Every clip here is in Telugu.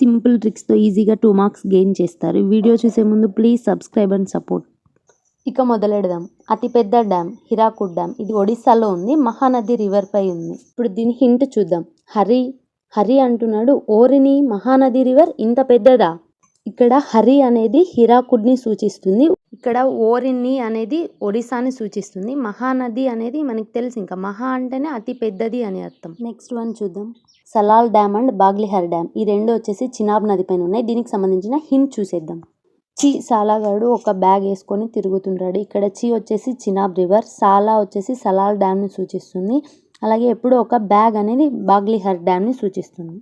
సింపుల్ ట్రిక్స్తో ఈజీగా టూ మార్క్స్ గెయిన్ చేస్తారు. వీడియో చూసే ముందు ప్లీజ్ సబ్స్క్రైబ్ అండ్ సపోర్ట్. ఇక మొదలెడదాం. అతిపెద్ద డ్యామ్ హిరాకుడ్ డ్యామ్. ఇది ఒడిస్సాలో ఉంది మహానది రివర్ పై ఉంది. ఇప్పుడు దీని హింట్ చూద్దాం. హరి హరి అంటున్నాడు ఓరిని మహానది రివర్ ఇంత పెద్దదా? ఇక్కడ హరి అనేది హిరాకుడ్ని సూచిస్తుంది. ఇక్కడ ఓరిని అనేది ఒడిశాని సూచిస్తుంది. మహానది అనేది మనకి తెలుసు ఇంకా మహా అంటేనే అతి పెద్దది అని అర్థం. నెక్స్ట్ వన్ చూద్దాం. Salal dam and Baglihar dam. ఈ రెండు వచ్చేసి చినాబ్ నది పైన ఉన్నాయి. దీనికి సంబంధించిన హింట్ చూసేద్దాం. చి సాలాగాడు ఒక బ్యాగ్ వేసుకొని తిరుగుతుంటాడు. ఇక్కడ చి వచ్చేసి చినాబ్ రివర్ సాలా వచ్చేసి సలాల్ డ్యామ్ని సూచిస్తుంది. అలాగే ఎప్పుడు ఒక బ్యాగ్ అనేది బాగ్లిహర్ డ్యామ్ని సూచిస్తుంది.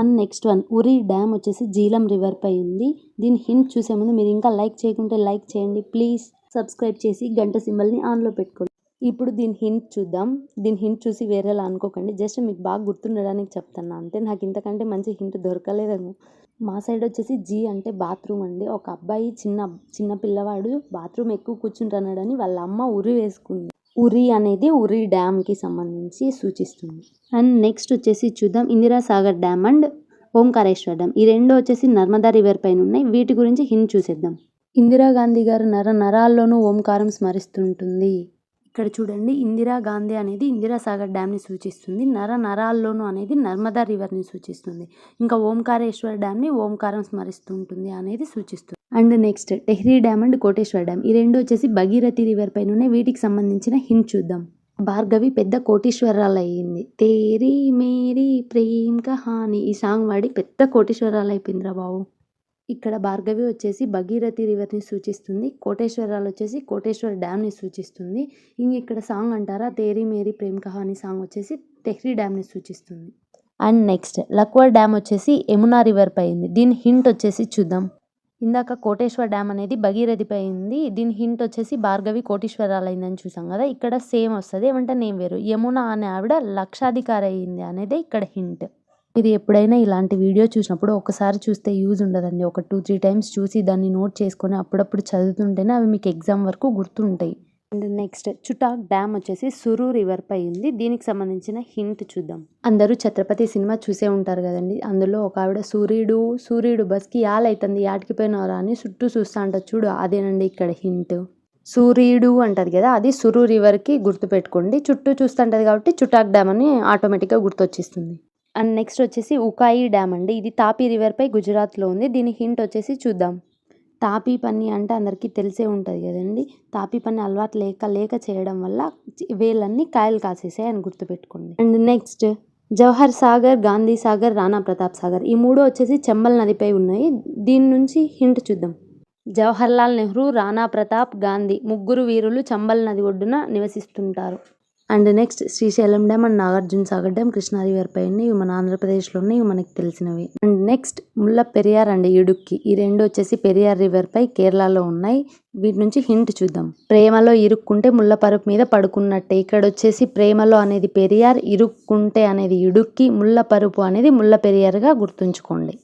And next one Uri dam వచ్చేసి జీలం రివర్ పై ఉంది. దీని హింట్ చూసే ముందు మీరు ఇంకా లైక్ చేయకుంటే లైక్ చేయండి. ప్లీజ్ సబ్స్క్రైబ్ చేసి గంట సింబల్ని ఆన్లో పెట్టుకోండి. ఇప్పుడు దీని హింట్ చూద్దాం. దీని హింట్ చూసి వేరేలా అనుకోకండి. జస్ట్ మీకు బాగా గుర్తుండడానికి చెప్తాను అంతే. నాకు ఇంతకంటే మంచి హింట్ దొరకలేదేమో. మా సైడ్ వచ్చేసి జీ అంటే బాత్రూమ్ అండి. ఒక అబ్బాయి చిన్న చిన్న పిల్లవాడు బాత్రూమ్ ఎక్కువ కూర్చుంటున్నాడని వాళ్ళ అమ్మ ఉరి వేసుకుంది. ఉరి అనేది ఉరి డ్యామ్కి సంబంధించి సూచిస్తుంది. అండ్ నెక్స్ట్ వచ్చేసి చూద్దాం. Indirasagar dam and Omkareshwar dam. ఈ రెండు వచ్చేసి నర్మదా రివర్ పైన ఉన్నాయి. వీటి గురించి హింట్ చూసేద్దాం. ఇందిరాగాంధీ గారు నర నరాల్లోనూ ఓంకారం స్మరిస్తుంటుంది. ఇక్కడ చూడండి ఇందిరా గాంధీ అనేది ఇందిరాసాగర్ డ్యామ్ని సూచిస్తుంది. నర నరాల్లోను అనేది నర్మదా రివర్ని సూచిస్తుంది. ఇంకా ఓంకారేశ్వర డ్యామ్ని ఓంకారం స్మరిస్తుంటుంది అనేది సూచిస్తుంది. And next Tehri dam and Koteshwar dam. ఈ రెండు వచ్చేసి భగీరథి రివర్ పైన వీటికి సంబంధించిన హింట్ చూద్దాం. భార్గవి పెద్ద కోటీశ్వరాలు అయ్యింది తేరీ మేరీ ప్రేమ్ కహాని. ఈ సాంగ్ వాడి పెద్ద కోటీశ్వరాలు అయిపోయిందిరా బాబు. ఇక్కడ భార్గవి వచ్చేసి భగీరథి రివర్ని సూచిస్తుంది కోటేశ్వరాలు వచ్చేసి కోటేశ్వర డ్యామ్ని సూచిస్తుంది. ఇంక ఇక్కడ సాంగ్ అంటారా? తేరీ మేరీ ప్రేమ్ కహాని సాంగ్ వచ్చేసి టెహ్రీ డ్యామ్ని సూచిస్తుంది. అండ్ నెక్స్ట్ లక్వర్ డ్యామ్ వచ్చేసి యమునా రివర్పై ఉంది. దీని హింట్ వచ్చేసి చూద్దాం. ఇందాక కోటేశ్వర డ్యామ్ అనేది భగీరథిపై ఉంది. దీని హింట్ వచ్చేసి భార్గవి కోటేశ్వరాలైందని అయిందని చూసాం కదా ఇక్కడ సేమ్ వస్తుంది. ఏమంటే నేమ్ వేరు. యమున అనే ఆవిడ లక్షాధికారి అయింది అనేది ఇక్కడ హింట్. ఇది ఎప్పుడైనా ఇలాంటి వీడియో చూసినప్పుడు ఒకసారి చూస్తే యూజ్ ఉండదండి. ఒక టూ త్రీ టైమ్స్ చూసి దాన్ని నోట్ చేసుకొని అప్పుడప్పుడు చదువుతుంటేనే అవి మీకు ఎగ్జామ్ వరకు గుర్తుంటాయి. అండ్ నెక్స్ట్ చుటాక్ డ్యామ్ వచ్చేసి సురు రివర్ పై ఉంది. దీనికి సంబంధించిన హింట్ చూద్దాం. అందరూ ఛత్రపతి సినిమా చూసే ఉంటారు కదండి. అందులో ఒక ఆవిడ సూర్యుడు సూర్యుడు బస్కి యాలైతుంది యాటికి పోయినవరా అని చుట్టూ చూస్తా అంటారు చూడు అదేనండి ఇక్కడ హింట్. సూర్యుడు అంటది కదా అది సురు రివర్కి గుర్తుపెట్టుకోండి. చుట్టూ చూస్తుంటది కాబట్టి చుటాక్ డ్యామ్ అని ఆటోమేటిక్గా గుర్తొచ్చేస్తుంది. అండ్ నెక్స్ట్ వచ్చేసి ఉకాయి డ్యామ్ అండి. ఇది తాపీ రివర్ పై గుజరాత్లో ఉంది. దీని హింట్ వచ్చేసి చూద్దాం. తాపీ పని అంటే అందరికీ తెలిసే ఉంటుంది కదండి. తాపీ పని అలవాటు లేక లేక చేయడం వల్ల వేలన్నీ కాయలు కాసేసాయి అని గుర్తుపెట్టుకోండి. అండ్ నెక్స్ట్ జవహర్ సాగర్ గాంధీ సాగర్ రాణా ప్రతాప్ సాగర్ ఈ మూడు వచ్చేసి చెంబల్ నదిపై ఉన్నాయి. దీని నుంచి హింట్ చూద్దాం. జవహర్లాల్ నెహ్రూ రాణా ప్రతాప్ గాంధీ ముగ్గురు వీరులు చంబల్ నది ఒడ్డున నివసిస్తుంటారు. And next Srisailam dam and Nagarjuna Sagar dam Krishna river పై ఇవి మన ఆంధ్రప్రదేశ్లో ఉన్నాయి ఇవి మనకి తెలిసినవి. అండ్ నెక్స్ట్ ముల్ల పెరియార్ అండి ఇడుక్కి ఈ రెండు వచ్చేసి పెరియార్ రివర్ పై కేరళలో ఉన్నాయి. వీటి నుంచి హింట్ చూద్దాం. ప్రేమలో ఇరుక్కుంటే ముళ్ళ పరుపు మీద పడుకున్నట్టే. ఇక్కడ వచ్చేసి ప్రేమలో అనేది పెరియార్ ఇరుక్కుంటే అనేది ఇడుక్కి ముళ్ళ పరుపు అనేది ముళ్ళ పెరియార్గా గుర్తుంచుకోండి.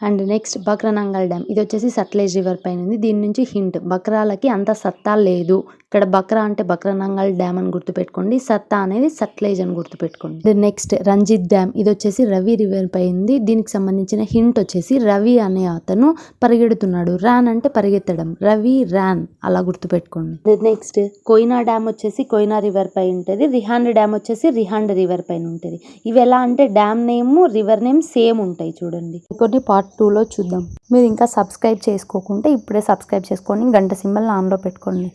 అండ్ నెక్స్ట్ బక్రనంగల్ డ్యామ్ ఇది వచ్చేసి సట్లేజ్ రివర్ పైన ఉంది. దీని నుంచి హింట్ బక్రాలకి అంత సత్తా లేదు. ఇక్కడ బక్రా అంటే బక్రనంగల్ డ్యామ్ అని గుర్తుపెట్టుకోండి. సత్తా అనేది సట్లేజ్ అని గుర్తుపెట్టుకోండి. నెక్స్ట్ రంజిత్ డ్యామ్ ఇది వచ్చేసి రవి రివర్ పై ఉంది. దీనికి సంబంధించిన హింట్ వచ్చేసి రవి అనే అతను పరిగెడుతున్నాడు. రాన్ అంటే పరిగెత్తడం. రవి రాన్ అలా గుర్తుపెట్టుకోండి. నెక్స్ట్ కోయినా డ్యామ్ వచ్చేసి కోయినా రివర్ పై ఉంటుంది. రిహాండ్ డ్యామ్ వచ్చేసి రిహాండ్ రివర్ పైన ఉంటుంది. ఇవి ఎలా అంటే dam name river name same ఉంటాయి చూడండి. కొన్ని పార్ట్ టూలో చూద్దాం. మీరు ఇంకా సబ్స్క్రైబ్ చేసుకోకుంటే ఇప్పుడే సబ్స్క్రైబ్ చేసుకోండి గంట సింబల్ ఆన్లో పెట్టుకోండి.